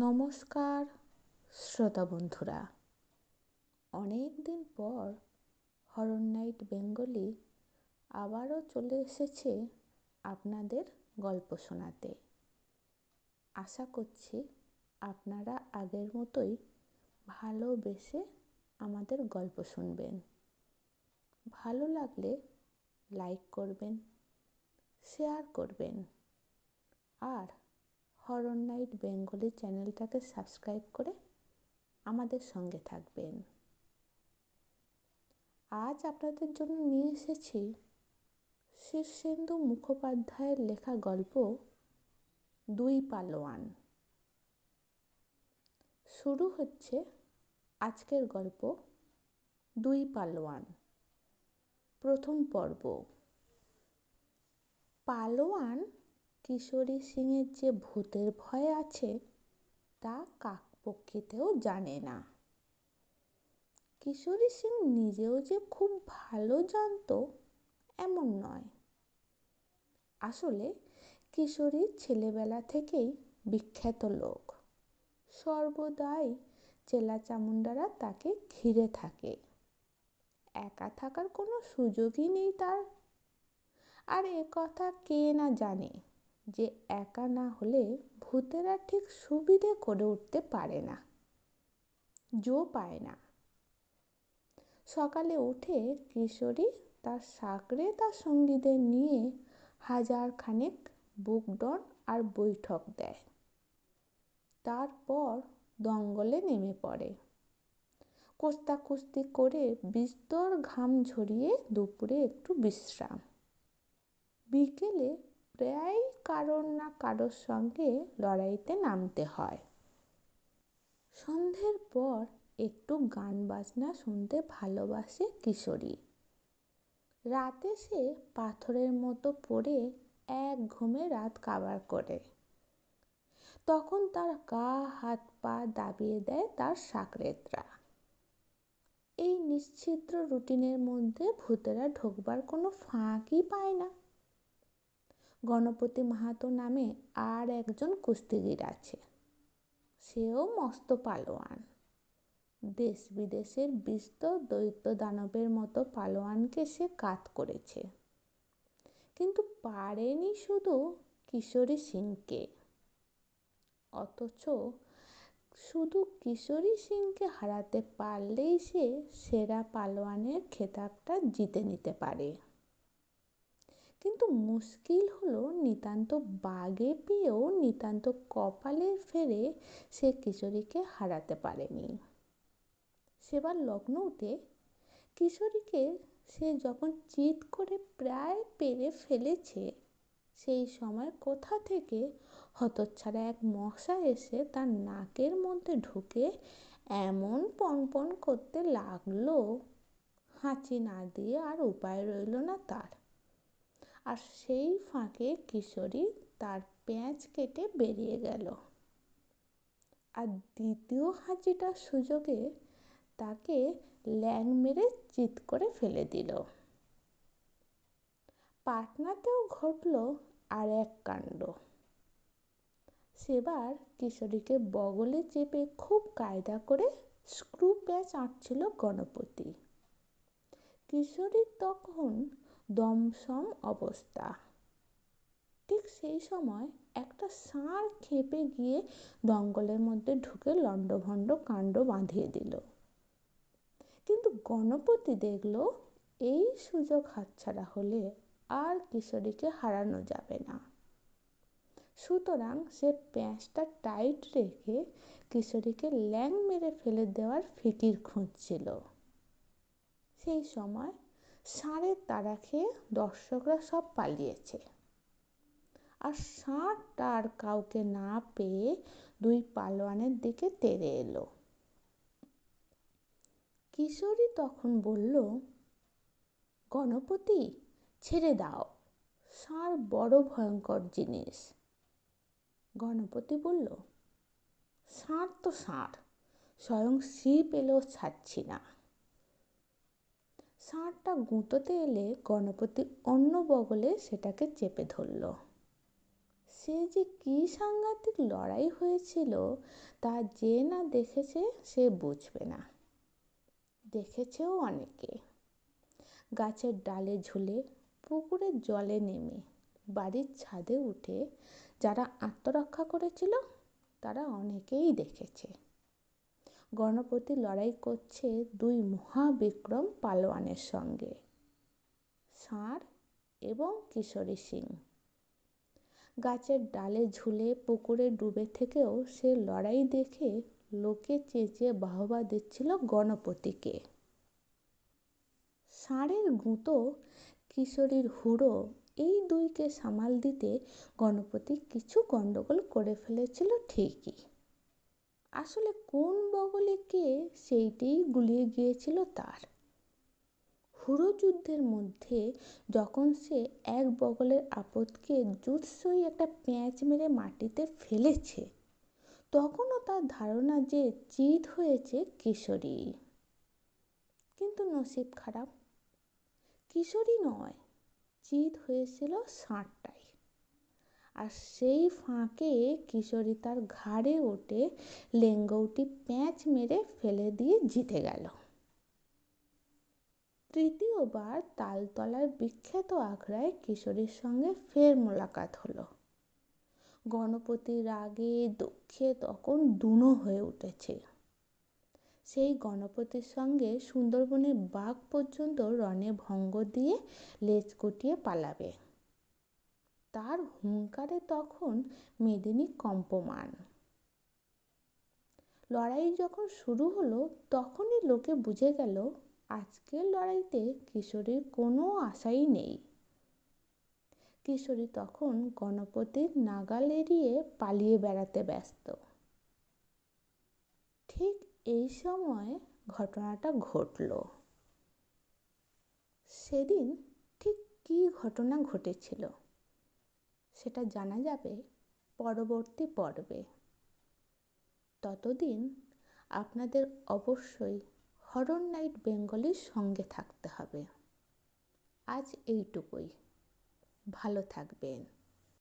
নমস্কার, শ্রোতা বন্ধুরা। অনেক দিন পর হরন নাইট বেঙ্গলি আবারও চলে এসেছে আপনাদের গল্প শোনাতে। আশা করছি আপনারা আগের মতোই ভালোবেসে আমাদের গল্প শুনবেন। ভালো লাগলে লাইক করবেন শেয়ার করবেন, আর হরন নাইট বেঙ্গলি চ্যানেলটাকে সাবস্ক্রাইব করে আমাদের সঙ্গে থাকবেন। আজ আপনাদের জন্য নিয়ে এসেছি শীর্ষেন্দু মুখোপাধ্যায়ের লেখা গল্প দুই পালোয়ান। শুরু হচ্ছে আজকের গল্প দুই পালোয়ান। প্রথম পর্ব। পালোয়ান কিশোরী সিংয়ের যে ভূতের ভয় আছে, তা কাকপক্ষিতেও জানে না। কিশোরী সিং নিজেও যে খুব ভালো জানত, এমন নয়। আসলে কিশোরী ছেলেবেলা থেকেই বিখ্যাত লোক। সর্বদাই চেলা চামুন্ডারা তাকে ঘিরে থাকে। একা থাকার কোনো সুযোগই নেই তার। আর এ কথা কে না জানে। যে একা না হলে ভূতেরা ঠিক সুবিধে করে উঠতে পারে না, জো পায় না। সকালে উঠে কিশোরী তার সাকরে তার সঙ্গীদের নিয়ে হাজার খানেক বুকডন আর বৈঠক দেয়। তারপর দঙ্গলে নেমে পড়ে। কোস্তাকুস্তি করে বিস্তর ঘাম ঝরিয়ে দুপুরে একটু বিশ্রাম। বিকেলে প্রায় কারোর না কারোর সঙ্গে লড়াইতে নামতে হয়। সন্ধ্যের পর একটু গান বাজনা শুনতে ভালোবাসে কিশোরী। রাতে সে পাথরের মতো পড়ে এক ঘুমে রাত কাবার করে। তখন তার গা, হাত, পা দাবিয়ে দেয় তার সাকরেতরা। এই নিশ্চিদ্র রুটিনের মধ্যে ভূতেরা ঢোকবার কোনো ফাঁকই পায় না। গণপতি মাহাতো নামে আর একজন কুস্তিগির আছে। সেও মস্ত পালোয়ান। দেশ বিদেশের বিস্তর দৈত্য দানবের মতো পালোয়ানকে সে কাত করেছে। কিন্তু পারেনি শুধু কিশোরী সিংকে। অথচ শুধু কিশোরী সিংকে হারাতে পারলেই সে সেরা পালোয়ানের খেতাবটা জিতে নিতে পারে। কিন্তু মুশকিল হলো নিতান্ত বাগে পেয়েও নিতান্ত কপালের ফেরে সে কিশোরীকে হারাতে পারেনি। সেবার লগ্নতে কিশোরীকে সে যখন চিৎ করে প্রায় পেরে ফেলেছে, সেই সময় কোথা থেকে হতচ্ছাড়া এক মশা এসে তার নাকের মধ্যে ঢুকে এমন পনপন করতে লাগল। হাঁচি না দিয়ে আর উপায় রইল না তার। আর সেই ফাঁকে কিশোরী তার পেঁচ কেটে বেরিয়ে গেল। আর দ্বিতীয় হাঁচিটার সুযোগে তাকে ল্যাং মেরে চিৎ করে ফেলে দিল। পাটনাতেও ঘটল আর এক কাণ্ড। সেবার কিশোরীকে বগলে চেপে খুব কায়দা করে স্ক্রু প্যাচ আঁটছিল গণপতি। কিশোরীর তখন দমসম অবস্থা। ঠিক সেই সময় একটা ষাঁড় খেপে গিয়ে দঙ্গলের মধ্যে ঢুকে লণ্ডভণ্ড কাণ্ড বাঁধিয়ে দিল। কিন্তু গণপতি দেখল, এই সুযোগ হাতছাড়া হলে আর কিশোরীকে হারানো যাবে না। সুতরাং সে প্যাঁচটা টাইট রেখে কিশোরীকে ল্যাং মেরে ফেলে দেওয়ার ফিকির খুঁজছিল। সেই সময় ষাঁড়ের তাড়া খেয়ে দর্শকরা সব পালিয়েছে। আর ষাঁড়টা আর কাউকে না পেয়ে দুই পালোয়ানের দিকে তেড়ে এলো। কিশোরী তখন বলল, গণপতি, ছেড়ে দাও। ষাঁড় বড় ভয়ঙ্কর জিনিস। গণপতি বলল, ষাঁড় তো ষাঁড়, স্বয়ং শিব এলেও ছাড়ছি না। ষাঁড়টা গুঁতোতে এলে গণপতি অন্য বগলে সেটাকে চেপে ধরল। সে যে কী সাংঘাতিক লড়াই হয়েছিল তা যে না দেখেছে সে বুঝবে না। দেখেছেও অনেকে। গাছের ডালে ঝুলে পুকুরের জলে নেমে, বাড়ির ছাদে উঠে যারা আত্মরক্ষা করেছিল, তারা অনেকেই দেখেছে। গণপতি লড়াই করছে দুই মহাবিক্রম পালোয়ানের সঙ্গে, ষাঁড় এবং কিশোরী সিং। গাছের ডালে ঝুলে পুকুরে ডুবে থেকেও সে লড়াই দেখে লোকে চেঁচিয়ে বাহবা দিচ্ছিল গণপতিকে। ষাঁড়ের গুঁতো, কিশোরীর হুড়ো, এই দুইকে সামাল দিতে গণপতি কিছু গণ্ডগোল করে ফেলেছিল ঠিকই। আসলে কোন বগলে কে সেইটেই গুলিয়ে গিয়েছিল তার? হুড়ো যুদ্ধের মধ্যে যখন সে এক বগলের আপদকে জুৎসই একটা প্যাঁচ মেরে মাটিতে ফেলেছে, তখনও তার ধারণা যে চিত হয়েছে কিশোরী। কিন্তু নসিব খারাপ। কিশোরী নয় চিত হয়েছিল ষাঁড়টাই। আর সেই ফাঁকে কিশোরী তার ঘাড়ে ওঠে, লেঙ্গৌটি প্যাঁচ মেরে ফেলে দিয়ে জিতে গেল। তৃতীয়বার তালতলার বিখ্যাত আখড়ায় কিশোরীর সঙ্গে ফের মোলাকাত হলো। গণপতির রাগে, দুঃখে তখন দুনো হয়ে উঠেছে। সেই গণপতির সঙ্গে সুন্দরবনের বাঘ পর্যন্ত রণে ভঙ্গ দিয়ে লেজ কটিয়ে পালাবে। তার হুঙ্কারে তখন মেদিনী কম্পমান। লড়াই যখন শুরু হলো, তখনই লোকে বুঝে গেল, আজকের লড়াইতে কিশোরীর কোনো আশাই নেই। কিশোরী তখন গণপতির নাগাল এড়িয়ে পালিয়ে বেড়াতে ব্যস্ত। ঠিক এই সময় ঘটনাটা ঘটল। সেদিন ঠিক কী ঘটনা ঘটেছিল? সেটা জানা যাবে পরবর্তী পর্বে। ততদিন আপনাদের অবশ্যই হরর নাইট বেঙ্গলির সঙ্গে থাকতে হবে। আজ এইটুকুই। ভালো থাকবেন।